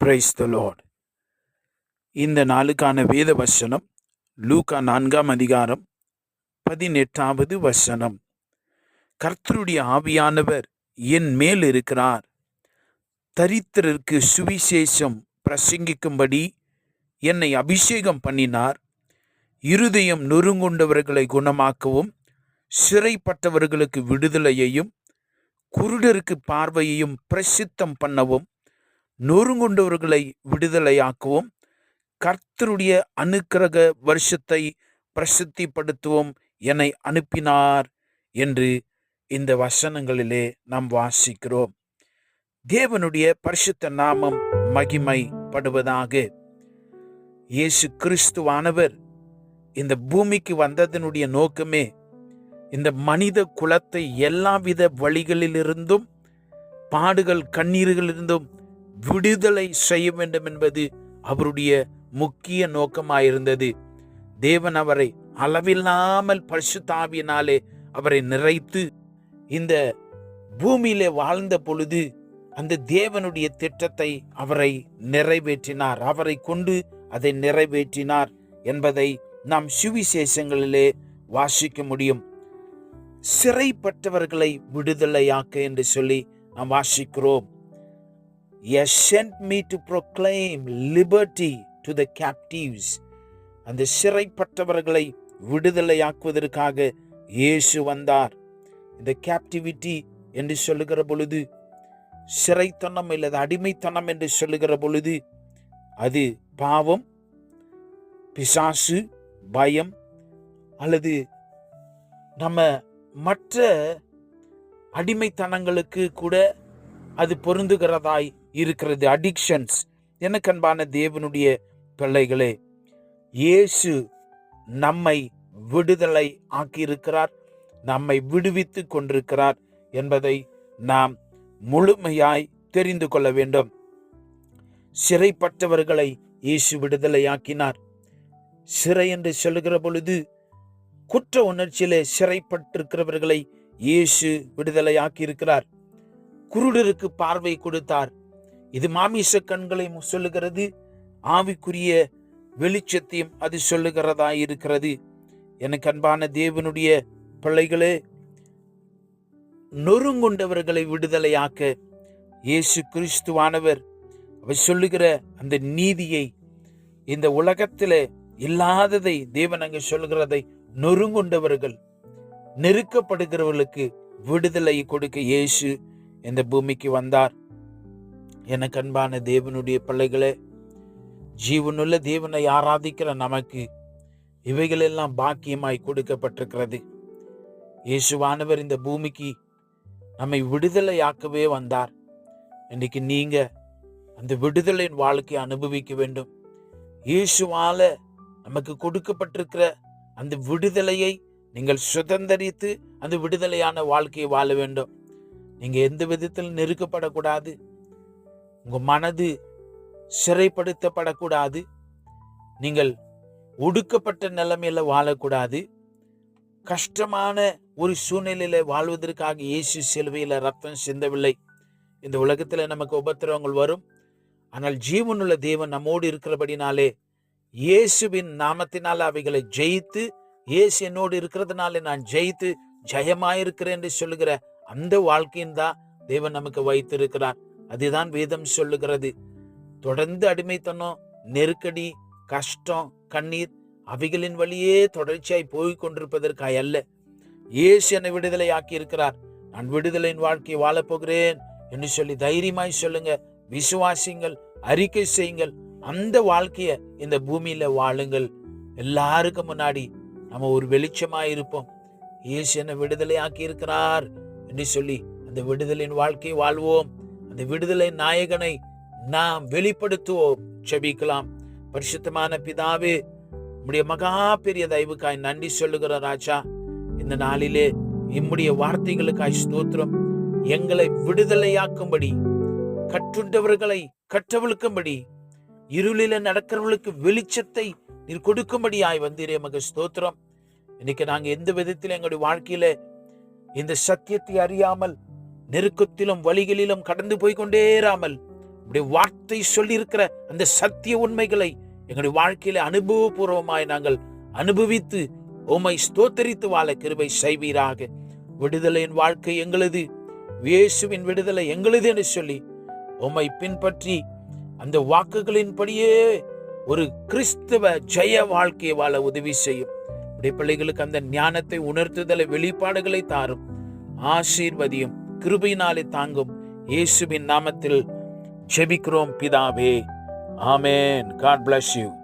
Praise the Lord இந்த நாளுக்கான வேத வசனம் லூக்கா நான்காம் அதிகாரம் பதினெட்டாவது வசனம். கர்த்தருடைய ஆவியானவர் என் மேல் இருக்கிறார். தரித்திரருக்கு சுவிசேஷம் பிரசங்கிக்கும்படி என்னை அபிஷேகம் பண்ணினார். இருதயம் நொறுங்குண்டவர்களை குணமாக்கவும் சிறைப்பட்டவர்களுக்கு விடுதலையையும் குருடருக்கு பார்வையையும் பிரசித்தம் பண்ணவும் நொறுங்குண்டவர்களை விடுதலையாக்குவோம். கர்த்தருடைய அனுக்கிரக வருஷத்தை பிரசித்திப்படுத்துவோம் என்னை அனுப்பினார் என்று இந்த வசனங்களிலே நாம் வாசிக்கிறோம். தேவனுடைய பரிசுத்த நாமம் மகிமைப்படுவதாக. இயேசு கிறிஸ்துவானவர் இந்த பூமிக்கு வந்ததனுடைய நோக்கமே இந்த மனித குலத்தை எல்லாவித வழிகளிலிருந்தும் பாடுகள் கண்ணீர்களிலிருந்தும் விடுதலை செய்ய வேண்டும் என்பது அவருடைய முக்கிய நோக்கமாயிருந்தது. தேவன் அவரை அளவில்லாமல் பரிசுத்தாவியினாலே அவரை நிறைத்து இந்த பூமியிலே வாழ்ந்த பொழுது அந்த தேவனுடைய திட்டத்தை அவரை நிறைவேற்றினார். அவரை கொண்டு அதை நிறைவேற்றினார் என்பதை நாம் சுவிசேஷங்களிலே வாசிக்க முடியும். சிறைப்பட்டவர்களை விடுதலையாக்க என்று சொல்லி நாம் வாசிக்கிறோம். Yes, sent me to proclaim liberty to the captives. அந்த சிறைப்பட்டவர்களை விடுதலையாக்குவதற்காக இயேசு வந்தார் இந்த கேப்டிவிட்டி என்று சொல்லுகிற பொழுது சிறைத்தனம் அல்லது அடிமைத்தனம் என்று சொல்லுகிற பொழுது அது பாவம் பிசாசு பயம் அல்லது நம்ம மற்ற அடிமைத்தனங்களுக்கு கூட அது பொருந்துகிறதாய் இருக்கிறது அடிக்ஷன்ஸ் எனக்கு அன்பான தேவனுடைய பிள்ளைகளே இயேசு நம்மை விடுதலை ஆக்கியிருக்கிறார் நம்மை விடுவித்து கொண்டிருக்கிறார் என்பதை நாம் முழுமையாய் தெரிந்து கொள்ள வேண்டும். சிறைப்பட்டவர்களை இயேசு விடுதலையாக்கினார். சிறை என்று சொல்லுகிற பொழுது குற்ற உணர்ச்சியிலே சிறைப்பட்டிருக்கிறவர்களை இயேசு விடுதலையாக்கி இருக்கிறார் குருடருக்கு பார்வை கொடுத்தார். இது மாமிச கண்களை சொல்லுகிறது. ஆவிக்குரிய வெளிச்சத்தையும் அது சொல்லுகிறதா இருக்கிறது. எனக்கு அன்பான தேவனுடைய பிள்ளைகளே நொறுங்குண்டவர்களை விடுதலையாக்க இயேசு கிறிஸ்துவானவர் அவர் சொல்லுகிற அந்த நீதியை இந்த உலகத்தில் இல்லாததை தேவன் அங்கே சொல்லுகிறதை நொறுங்குண்டவர்கள் நெருக்கப்படுகிறவர்களுக்கு விடுதலை கொடுக்க இயேசு இந்த பூமிக்கு வந்தார். எனக்கு அன்பான தேவனுடைய பிள்ளைகளே ஜீவனுள்ள தேவனை ஆராதிக்கிற நமக்கு இவைகளெல்லாம் பாக்கியமாய் கொடுக்கப்பட்டிருக்கிறது. இயேசுவானவர் இந்த பூமிக்கு நம்மை விடுதலையாக்கவே வந்தார். இன்னைக்கு நீங்க அந்த விடுதலையின் வாழ்க்கையை அனுபவிக்க வேண்டும். இயேசுவால நமக்கு கொடுக்கப்பட்டிருக்கிற அந்த விடுதலையை நீங்கள் சுதந்திரித்து அந்த விடுதலையான வாழ்க்கையை வாழ வேண்டும். நீங்க எந்த விதத்தில் நெருக்கப்படக்கூடாது. உங்கள் மனது சிறைப்படுத்தப்படக்கூடாது. நீங்கள் ஒடுக்கப்பட்ட நிலைமையில் வாழக்கூடாது. கஷ்டமான ஒரு சூழ்நிலையில் வாழ்வதற்காக இயேசு சிலுவையில் ரத்தம் சிந்தவில்லை. இந்த உலகத்தில் நமக்கு உபத்திரவங்கள் வரும். ஆனால் ஜீவனுள்ள தேவன் நம்மோடு இருக்கிறபடினாலே இயேசுவின் நாமத்தினால் அவைகளை ஜெயித்து இயேசு என்னோடு இருக்கிறதுனால நான் ஜெயித்து ஜெயமாயிருக்கிறேன் என்று சொல்லுகிற அந்த வாழ்க்கையின் தான் தேவன் நமக்கு வைத்திருக்கிறார். அதுதான் வேதம் சொல்லுகிறது. தொடர்ந்து அடிமைத்தனம் நெருக்கடி கஷ்டம் கண்ணீர் அவைகளின் வழியே தொடர்ச்சியாய் போய் கொண்டிருப்பதற்காய் அல்ல. இயேசு என்னை விடுதலை ஆக்கி இருக்கிறார் நான் விடுதலையின் வாழ்க்கையை வாழப்போகிறேன் என்று சொல்லி தைரியமாய் சொல்லுங்க. விசுவாசிங்கள் அறிக்கை செய்யுங்கள். அந்த வாழ்க்கைய இந்த பூமியில வாழுங்கள். எல்லாருக்கும் முன்னாடி நம்ம ஒரு வெளிச்சமா இருப்போம். இயேசு என்னை விடுதலை ஆக்கி இருக்கிறார் என்று சொல்லி அந்த விடுதலையின் வாழ்க்கையை வாழ்வோம். அந்த விடுதலை நாயகனை நாம் வெளிப்படுத்துவோம். செபிக்கலாம் பரிசுத்தமான பிதாவே உம்முடைய மகா பெரிய தயவுக்காய் நன்றி சொல்லுகிற ராஜா இந்த நாளிலே இம்முடைய வார்த்தைகளுக்காய் ஸ்தோத்திரம். எங்களை விடுதலையாக்கும்படி கற்றுண்டவர்களை கற்றவழுக்கும்படி இருளில நடக்கிறவர்களுக்கு வெளிச்சத்தை நீர் கொடுக்கும்படியாய் வந்தீரே மக ஸ்தோத்திரம். இன்னைக்கு நாங்க எந்த விதத்தில் எங்களுடைய வாழ்க்கையில இந்த சத்தியத்தை அறியாமல் நெருக்கத்திலும் வழிகளிலும் கடந்து போய் கொண்டேராமல் உடைய வார்த்தை சொல்லியிருக்கிற அந்த சத்திய உண்மைகளை எங்களுடைய வாழ்க்கையில அனுபவபூர்வமாய் நாங்கள் அனுபவித்து உம்மை ஸ்தோத்தரித்து வாழ கிருபை செய்வீராக. விடுதலையின் வாழ்க்கை எங்களது இயேசுவின் விடுதலை எங்களது என்று சொல்லி உம்மை பின்பற்றி அந்த வாக்குகளின்படியே ஒரு கிறிஸ்தவ ஜெய வாழ்க்கையை வாழ உதவி செய்யும். உடைய பிள்ளைகளுக்கு அந்த ஞானத்தை உணர்த்துதலை வெளிப்பாடுகளை தாரும். ஆசீர்வதியும். கிருபையினாலே தாங்கும் இயேசுவின் நாமத்தில் ஜெபிக்கிறோம் பிதாவே. ஆமேன். God bless you